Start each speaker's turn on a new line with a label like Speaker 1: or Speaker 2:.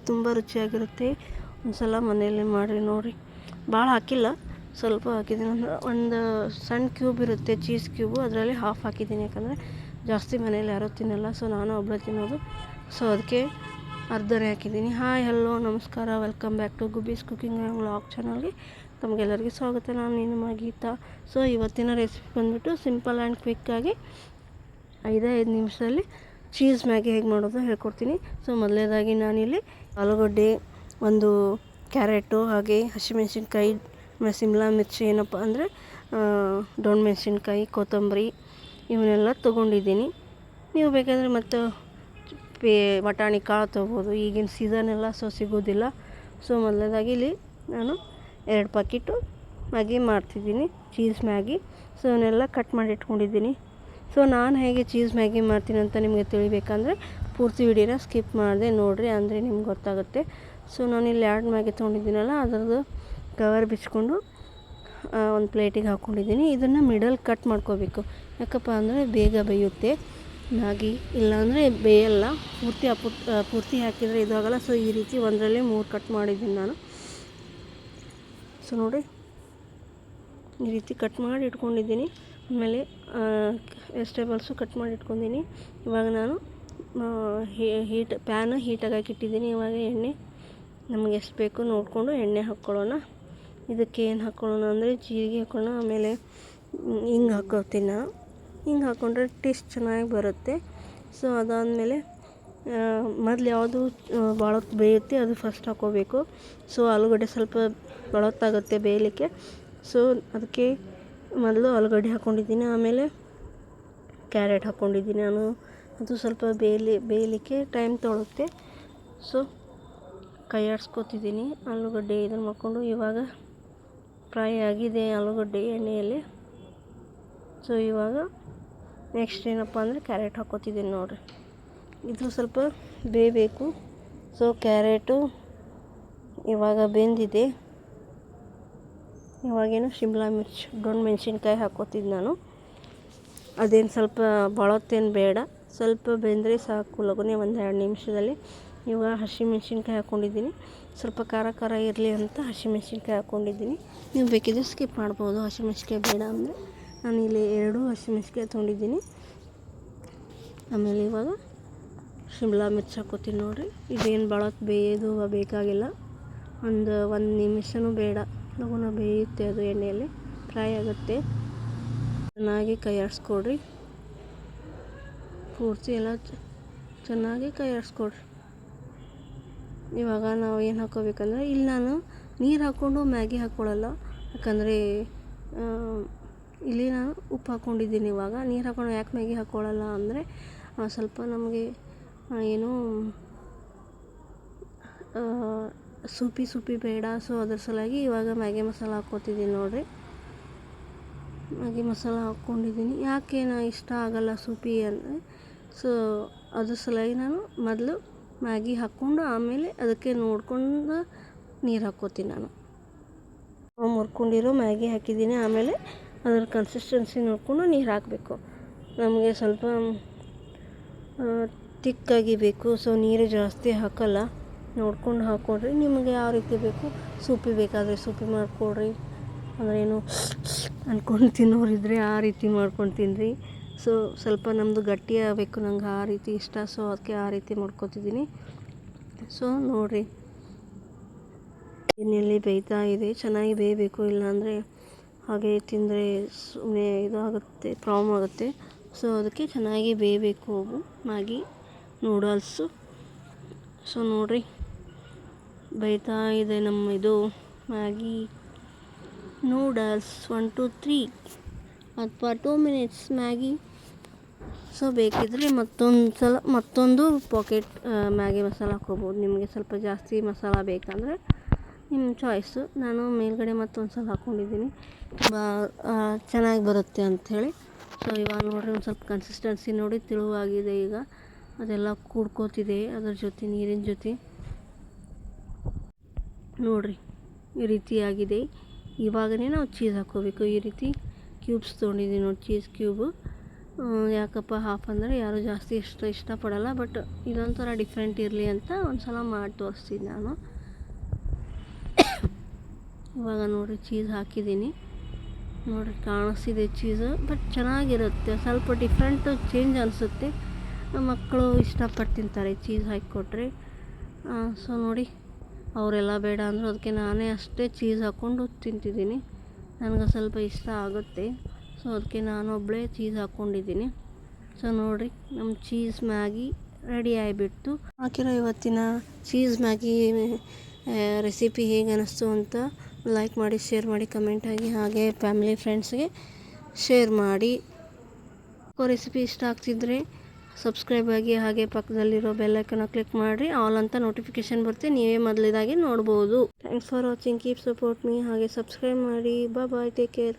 Speaker 1: ತುಂಬ ರುಚಿಯಾಗಿರುತ್ತೆ. ಒಂದು ಸಲ ಮನೆಯಲ್ಲಿ ಮಾಡಿರಿ, ನೋಡಿರಿ. ಭಾಳ ಹಾಕಿಲ್ಲ. ಸ್ವಲ್ಪ ಹಾಕಿದ್ದೀನಿ. ಅಂದ್ರೆ ಒಂದು ಸಣ್ಣ ಕ್ಯೂಬ್ ಇರುತ್ತೆ ಚೀಸ್ ಕ್ಯೂಬು ಅದರಲ್ಲಿ ಹಾಫ್ ಹಾಕಿದ್ದೀನಿ. ಯಾಕಂದರೆ ಜಾಸ್ತಿ ಮನೆಯಲ್ಲಿ ಯಾರೂ ತಿನ್ನಲ್ಲ. ಸೊ ನಾನು ಒಬ್ಬಳು ತಿನ್ನೋದು. ಸೊ ಅದಕ್ಕೆ ಅರ್ಧರೆ ಹಾಕಿದ್ದೀನಿ. ಹಾಯ್ ಹಲೋ ನಮಸ್ಕಾರ. Welcome back to ಗುಬೀಸ್ cooking and vlog ಚಾನಲ್ಗೆ ತಮಗೆಲ್ಲರಿಗೂ ಸ್ವಾಗತ. ನಾನು ನಿಮ್ಮ ಗೀತಾ. ಸೊ ಇವತ್ತಿನ ರೆಸಿಪಿ ಬಂದುಬಿಟ್ಟು ಸಿಂಪಲ್ ಆ್ಯಂಡ್ ಕ್ವಿಕ್ಕಾಗಿ ಐದೈದು ಐದು ನಿಮಿಷದಲ್ಲಿ ಚೀಸ್ ಮ್ಯಾಗಿ ಹೇಗೆ ಮಾಡೋದು ಹೇಳ್ಕೊಡ್ತೀನಿ. ಸೊ ಮೊದಲನೇದಾಗಿ ನಾನಿಲ್ಲಿ ಆಲೂಗಡ್ಡೆ, ಒಂದು ಕ್ಯಾರೆಟು, ಹಾಗೆ ಹಸಿಮೆಣ್ಸಿನ್ಕಾಯಿ ಆಮೇಲೆ ಶಿಮ್ಲಾ ಮಿರ್ಚಿ ಏನಪ್ಪ ಅಂದರೆ ದೊಣ್ಣೆ ಮೆಣಸಿನ್ಕಾಯಿ ಕೊತ್ತಂಬರಿ ಇವನ್ನೆಲ್ಲ ತೊಗೊಂಡಿದ್ದೀನಿ. ನೀವು ಬೇಕಾದರೆ ಮತ್ತು ಪೇ, ಬಟಾಣಿ ಕಾಳು ತೊಗೋಬೋದು. ಈಗಿನ ಸೀಸನ್ ಎಲ್ಲ ಸೊ ಸಿಗೋದಿಲ್ಲ. ಸೊ ಮೊದಲನೇದಾಗಿ ಇಲ್ಲಿ ನಾನು ಎರಡು ಪಾಕಿಟು ಮ್ಯಾಗಿ ಮಾಡ್ತಿದ್ದೀನಿ ಚೀಸ್ ಮ್ಯಾಗಿ. ಸೊ ಅವನ್ನೆಲ್ಲ ಕಟ್ ಮಾಡಿ ಇಟ್ಕೊಂಡಿದ್ದೀನಿ. ಸೊ ನಾನು ಹೇಗೆ ಚೀಸ್ ಮ್ಯಾಗಿ ಮಾಡ್ತೀನಿ ಅಂತ ನಿಮಗೆ ತಿಳಿಬೇಕಂದ್ರೆ ಪೂರ್ತಿ ವಿಡಿಯೋನ ಸ್ಕಿಪ್ ಮಾಡಿದೆ, ನೋಡಿರಿ ಅಂದರೆ ನಿಮ್ಗೆ ಗೊತ್ತಾಗುತ್ತೆ. ಸೊ ನಾನು ಇಲ್ಲಿ ಎರಡು ಮ್ಯಾಗಿ ತೊಗೊಂಡಿದ್ದೀನಲ್ಲ, ಅದರದ್ದು ಕವರ್ ಬಿಚ್ಕೊಂಡು ಒಂದು ಪ್ಲೇಟಿಗೆ ಹಾಕ್ಕೊಂಡಿದ್ದೀನಿ ಇದನ್ನು ಮಿಡಲ್ ಕಟ್ ಮಾಡ್ಕೋಬೇಕು. ಯಾಕಪ್ಪ ಅಂದರೆ ಬೇಗ ಬೇಯುತ್ತೆ. ಮ್ಯಾಗಿ ಇಲ್ಲಾಂದರೆ ಬೇಯಲ್ಲ. ಪೂರ್ತಿ ಪೂರ್ತಿ ಹಾಕಿದರೆ ಇದಾಗಲ್ಲ. ಸೊ ಈ ರೀತಿ ಒಂದರಲ್ಲಿ ಮೂರು ಕಟ್ ಮಾಡಿದ್ದೀನಿ ನಾನು. ಸೊ ನೋಡಿ ಈ ರೀತಿ ಕಟ್ ಮಾಡಿ ಇಟ್ಕೊಂಡಿದ್ದೀನಿ. ಆಮೇಲೆ ವೆಜಿಟೇಬಲ್ಸು ಕಟ್ ಮಾಡಿ ಇಟ್ಕೊಂಡಿದ್ದೀನಿ. ಇವಾಗ ನಾನು ಹೀಟ್, ಪ್ಯಾನ್ ಹೀಟಾಗಿ ಹಾಕಿಟ್ಟಿದ್ದೀನಿ ಇವಾಗ ಎಣ್ಣೆ ನಮಗೆ ಎಷ್ಟು ಬೇಕು ನೋಡಿಕೊಂಡು ಎಣ್ಣೆ ಹಾಕ್ಕೊಳ್ಳೋಣ. ಇದಕ್ಕೆ ಏನು ಹಾಕ್ಕೊಳ್ಳೋಣ ಅಂದರೆ ಜೀರಿಗೆ ಹಾಕ್ಕೊಳ್ಳೋಣ. ಆಮೇಲೆ ಹಿಂಗೆ ಹಾಕೋತೀನಿ ನಾನು ಹಿಂಗೆ ಹಾಕ್ಕೊಂಡ್ರೆ ಟೇಸ್ಟ್ ಚೆನ್ನಾಗಿ ಬರುತ್ತೆ. ಸೊ, ಅದಾದಮೇಲೆ ಮೊದಲು ಯಾವುದು ಭಾಳ ಬೇಯುತ್ತೆ ಅದು ಫಸ್ಟ್ ಹಾಕ್ಕೋಬೇಕು ಸೊ, ಆಲೂಗಡ್ಡೆ ಸ್ವಲ್ಪ ಬಳತ್ತಾಗುತ್ತೆ ಬೇಯಲಿಕ್ಕೆ. ಸೊ, ಅದಕ್ಕೆ ಮೊದಲು ಆಲೂಗಡ್ಡೆ ಹಾಕ್ಕೊಂಡಿದ್ದೀನಿ ಆಮೇಲೆ ಕ್ಯಾರೆಟ್ ಹಾಕ್ಕೊಂಡಿದ್ದೀನಿ ನಾನು. ಅದು ಸ್ವಲ್ಪ ಬೇಯಲಿ ಬೇಯಲಿಕ್ಕೆ ಟೈಮ್ ತೊಗೊಳುತ್ತೆ ಸೊ ಕೈ ಆಡಿಸ್ಕೊತಿದ್ದೀನಿ. ಆಲೂಗಡ್ಡೆ ಇದನ್ನು ಮಾಡಿಕೊಂಡು ಇವಾಗ ಫ್ರೈ ಆಗಿದೆ ಆಲೂಗಡ್ಡೆ ಎಣ್ಣೆಯಲ್ಲಿ. ಸೊ ಇವಾಗ ನೆಕ್ಸ್ಟ್ ಏನಪ್ಪ ಅಂದರೆ ಕ್ಯಾರೆಟ್ ಹಾಕ್ಕೋತಿದ್ದೀನಿ ನೋಡಿರಿ. ಇದು ಸ್ವಲ್ಪ ಬೇಯಬೇಕು. ಸೊ ಕ್ಯಾರೆಟು ಇವಾಗ ಬೆಂದಿದೆ. ಇವಾಗೇನು ಶಿಮ್ಲಾ ಮಿರ್ಚ್, ದೊಣ್ಣೆ ಮೆಣಸಿನ್ಕಾಯಿ ಹಾಕ್ಕೋತಿದ್ದು ನಾನು. ಅದೇನು ಸ್ವಲ್ಪ ಬಳತ್ತೇನು ಬೇಡ. ಸ್ವಲ್ಪ ಬೆಂದರೆ ಸಾಕು, ಲಗುನೆ ಒಂದು ಎರಡು ನಿಮಿಷದಲ್ಲಿ. ಇವಾಗ ಹಸಿಮೆಣ್ಸಿನ್ಕಾಯಿ ಹಾಕ್ಕೊಂಡಿದ್ದೀನಿ ಸ್ವಲ್ಪ ಖಾರ ಖಾರ ಇರಲಿ ಅಂತ ಹಸಿಮೆಣ್ಸಿನ್ಕಾಯಿ ಹಾಕ್ಕೊಂಡಿದ್ದೀನಿ ನೀವು ಬೇಕಿದ್ರೆ ಸ್ಕಿಪ್ ಮಾಡ್ಬೋದು ಹಸಿಮೆಣ್ಸಿನ್ಕಾಯಿ ಬೇಡ ಅಂದರೆ. ನಾನು ಇಲ್ಲಿ ಎರಡು ಹಸಿಮೆಣ್ಸಿನ್ಕಾಯಿ ತೊಗೊಂಡಿದ್ದೀನಿ. ಆಮೇಲೆ ಇವಾಗ ಶಿಮ್ಲಾ ಮಿರ್ಚ್ ಹಾಕೋತೀನಿ ನೋಡಿರಿ. ಇದೇನು ಭಾಳ ಬೇಯೋದು ಬೇಕಾಗಿಲ್ಲ. ಒಂದು ಒಂದು ನಿಮಿಷನೂ ಬೇಡ. ಲಗುನ ಬೇಯುತ್ತೆ ಅದು ಎಣ್ಣೆಯಲ್ಲಿ. ಫ್ರೈ ಆಗುತ್ತೆ. ಚೆನ್ನಾಗಿ ಕೈ ಆಡಿಸ್ಕೊಡ್ರಿ ಪೂರ್ತಿ ಎಲ್ಲ ಚೆನ್ನಾಗಿ ಕೈ ಆಡಿಸ್ಕೊಡ್ರಿ ಇವಾಗ ನಾವು ಏನು ಹಾಕ್ಕೋಬೇಕಂದ್ರೆ ಇಲ್ಲಿ ನಾನು ನೀರು ಹಾಕ್ಕೊಂಡು ಮ್ಯಾಗಿ ಹಾಕ್ಕೊಳ್ಳಲ್ಲ ಯಾಕಂದರೆ ಇಲ್ಲಿ ನಾನು ಉಪ್ಪು ಹಾಕ್ಕೊಂಡಿದ್ದೀನಿ ಇವಾಗ. ನೀರು ಹಾಕ್ಕೊಂಡು ಯಾಕೆ ಮ್ಯಾಗಿ ಹಾಕ್ಕೊಳ್ಳಲ್ಲ ಅಂದರೆ ಸ್ವಲ್ಪ ನಮಗೆ ಏನು ಸೂಪಿ ಸೂಪಿ ಬೇಡ. ಸೊ ಅದ್ರ ಸಲುವಾಗಿ ಇವಾಗ ಮ್ಯಾಗಿ ಮಸಾಲ ಹಾಕ್ಕೋತಿದ್ದೀನಿ ನೋಡಿರಿ. ಮ್ಯಾಗಿ ಮಸಾಲ ಹಾಕ್ಕೊಂಡಿದ್ದೀನಿ. ಯಾಕೆ ನಾ ಇಷ್ಟ ಆಗಲ್ಲ ಸೂಪಿ ಅಂದರೆ ಸೊ, ಅದ್ರ ಸಲುವಾಗಿ ನಾನು ಮೊದಲು ಮ್ಯಾಗಿ ಹಾಕ್ಕೊಂಡು ಆಮೇಲೆ ಅದಕ್ಕೆ ನೋಡ್ಕೊಂಡು ನೀರು ಹಾಕ್ಕೋತೀನಿ ನಾನು. ಮುರ್ಕೊಂಡಿರೋ ಮ್ಯಾಗಿ ಹಾಕಿದ್ದೀನಿ, ಆಮೇಲೆ ಅದ್ರ ಕನ್ಸಿಸ್ಟೆನ್ಸಿ ನೋಡಿಕೊಂಡು ನೀರು ಹಾಕಬೇಕು. ನಮಗೆ ಸ್ವಲ್ಪ ತಿಕ್ಕಾಗಿ ಬೇಕು, ಸೊ ನೀರು ಜಾಸ್ತಿ ಹಾಕಲ್ಲ. ನೋಡ್ಕೊಂಡು ಹಾಕ್ಕೊಡ್ರಿ ನಿಮಗೆ ಯಾವ ರೀತಿ ಬೇಕು, ಸೂಪಿ ಬೇಕಾದರೆ ಸೂಪಿ ಮಾಡಿಕೊಡ್ರಿ. ಅಂದ್ರೇನು ಅಂದ್ಕೊಂಡು ತಿನ್ನೋರಿದ್ರೆ ಆ ರೀತಿ ಮಾಡ್ಕೊಂಡು ತಿನ್ನಿರಿ ಸೊ ಸ್ವಲ್ಪ ನಮ್ಮದು ಗಟ್ಟಿಯಾಗಬೇಕು ನಂಗೆ ಆ ರೀತಿ ಇಷ್ಟ. ಸೊ ಅದಕ್ಕೆ ಆ ರೀತಿ ಮಾಡ್ಕೊತಿದ್ದೀನಿ. ಸೊ ನೋಡಿರಿ. ಎಣ್ಣೆಯಲ್ಲಿ ಬೇಯ್ತಾ ಇದೆ. ಚೆನ್ನಾಗಿ ಬೇಯಬೇಕು. ಇಲ್ಲಾಂದರೆ ಹಾಗೆ ತಿಂದರೆ ಸುಮ್ಮನೆ ಇದಾಗುತ್ತೆ ಪ್ರಾಬ್ಲಮ್ ಆಗುತ್ತೆ. ಸೊ ಅದಕ್ಕೆ ಚೆನ್ನಾಗಿ ಬೇಯಬೇಕು. Maggi noodles. ಸೊ ನೋಡಿರಿ. ಬೇಯ್ತಾ ಇದೆ ನಮ್ಮ ಇದು Maggi noodles. One two three ಅಥವಾ ಟೂ ಮಿನಿಟ್ಸ್ ಮ್ಯಾಗಿ ಸೊ ಬೇಕಿದ್ದರೆ ಮತ್ತೊಂದು ಸಲ, ಮತ್ತೊಂದು ಪಾಕೆಟ್ ಮ್ಯಾಗಿ ಮಸಾಲ ಹಾಕ್ಕೋಬೋದು. ನಿಮಗೆ ಸ್ವಲ್ಪ ಜಾಸ್ತಿ ಮಸಾಲ ಬೇಕಂದರೆ ನಿಮ್ಮ ಚಾಯ್ಸು ನಾನು ಮೇಲ್ಗಡೆ ಮತ್ತೊಂದು ಸಲ ಹಾಕ್ಕೊಂಡಿದ್ದೀನಿ ತುಂಬ ಚೆನ್ನಾಗಿ ಬರುತ್ತೆ ಅಂಥೇಳಿ ಸೊ ಇವಾಗ ನೋಡಿರಿ ಒಂದು ಸ್ವಲ್ಪ ಕನ್ಸಿಸ್ಟೆನ್ಸಿ ನೋಡಿ ತಿಳುವಾಗಿದೆ ಈಗ. ಅದೆಲ್ಲ ಕೂಡ್ಕೋತಿದೆ ಅದ್ರ ಜೊತೆ, ನೀರಿನ ಜೊತೆ. ನೋಡಿರಿ, ಈ ರೀತಿ ಆಗಿದೆ. ಇವಾಗನೇ ನಾವು ಚೀಸ್ ಹಾಕ್ಕೋಬೇಕು. ಈ ರೀತಿ ಕ್ಯೂಬ್ಸ್ ತೊಗೊಂಡಿದ್ದೀನಿ ನೋಡಿ ಚೀಸ್ ಕ್ಯೂಬು ಯಾಕಪ್ಪ ಹಾಫ್ ಅಂದರೆ ಯಾರು ಜಾಸ್ತಿ ಇಷ್ಟ ಇಷ್ಟಪಡಲ್ಲ ಬಟ್ ಇದೊಂಥರ ಡಿಫ್ರೆಂಟ್ ಇರಲಿ ಅಂತ ಒಂದು ಸಲ ಮಾಡಿ ತೋರಿಸ್ತೀನಿ ನಾನು. ಇವಾಗ ನೋಡಿರಿ ಚೀಸ್ ಹಾಕಿದ್ದೀನಿ. ನೋಡಿರಿ ಕಾಣಿಸ್ತಿದೆ ಚೀಸು ಬಟ್ ಚೆನ್ನಾಗಿರುತ್ತೆ. ಸ್ವಲ್ಪ ಡಿಫ್ರೆಂಟ್ ಚೇಂಜ್ ಅನಿಸುತ್ತೆ. ಮಕ್ಕಳು ಇಷ್ಟಪಟ್ಟು ತಿಂತಾರೆ ಚೀಸ್ ಹಾಕಿಕೊಟ್ರೆ ಸೊ ನೋಡಿ, ಅವರೆಲ್ಲ ಬೇಡ ಅಂದರು, ಅದಕ್ಕೆ ನಾನೇ ಅಷ್ಟೇ ಚೀಸ್ ಹಾಕ್ಕೊಂಡು ತಿಂತಿದ್ದೀನಿ. ನನಗೆ ಸ್ವಲ್ಪ ಇಷ್ಟ ಆಗುತ್ತೆ. ಸೊ ಅದಕ್ಕೆ ನಾನೊಬ್ಬಳೇ ಚೀಸ್ ಹಾಕ್ಕೊಂಡಿದ್ದೀನಿ. ಸೊ ನೋಡಿರಿ ನಮ್ಮ ಚೀಸ್ ಮ್ಯಾಗಿ ರೆಡಿ ಆಗಿಬಿಡ್ತು. ಹಾಕಿರೋ ಇವತ್ತಿನ ಚೀಸ್ ಮ್ಯಾಗಿ ರೆಸಿಪಿ ಹೇಗೆ ಅನ್ನಿಸ್ತು ಅಂತ ಲೈಕ್ ಮಾಡಿ ಶೇರ್ ಮಾಡಿ ಕಮೆಂಟ್ ಆಗಿ, ಹಾಗೆ ಫ್ಯಾಮಿಲಿ ಫ್ರೆಂಡ್ಸ್ಗೆ ಶೇರ್ ಮಾಡಿ. ರೆಸಿಪಿ ಇಷ್ಟ ಆಗ್ತಿದ್ರೆ ಸಬ್ಸ್ಕ್ರೈಬ್ ಆಗಿ, ಹಾಗೆ ಪಕ್ಕದಲ್ಲಿರೋ ಬೆಲ್ಲೈಕನ್ನ ಕ್ಲಿಕ್ ಮಾಡಿರಿ. ಆಲ್ ಅಂತ ನೋಟಿಫಿಕೇಶನ್ ಬರುತ್ತೆ, ನೀವೇ ಮೊದಲಿದಾಗಿ ನೋಡ್ಬೋದು. Thanks for watching keep support me ಹಾಗೆ ಸಬ್ಸ್ಕ್ರೈಬ್ ಮಾಡಿ. Bye take care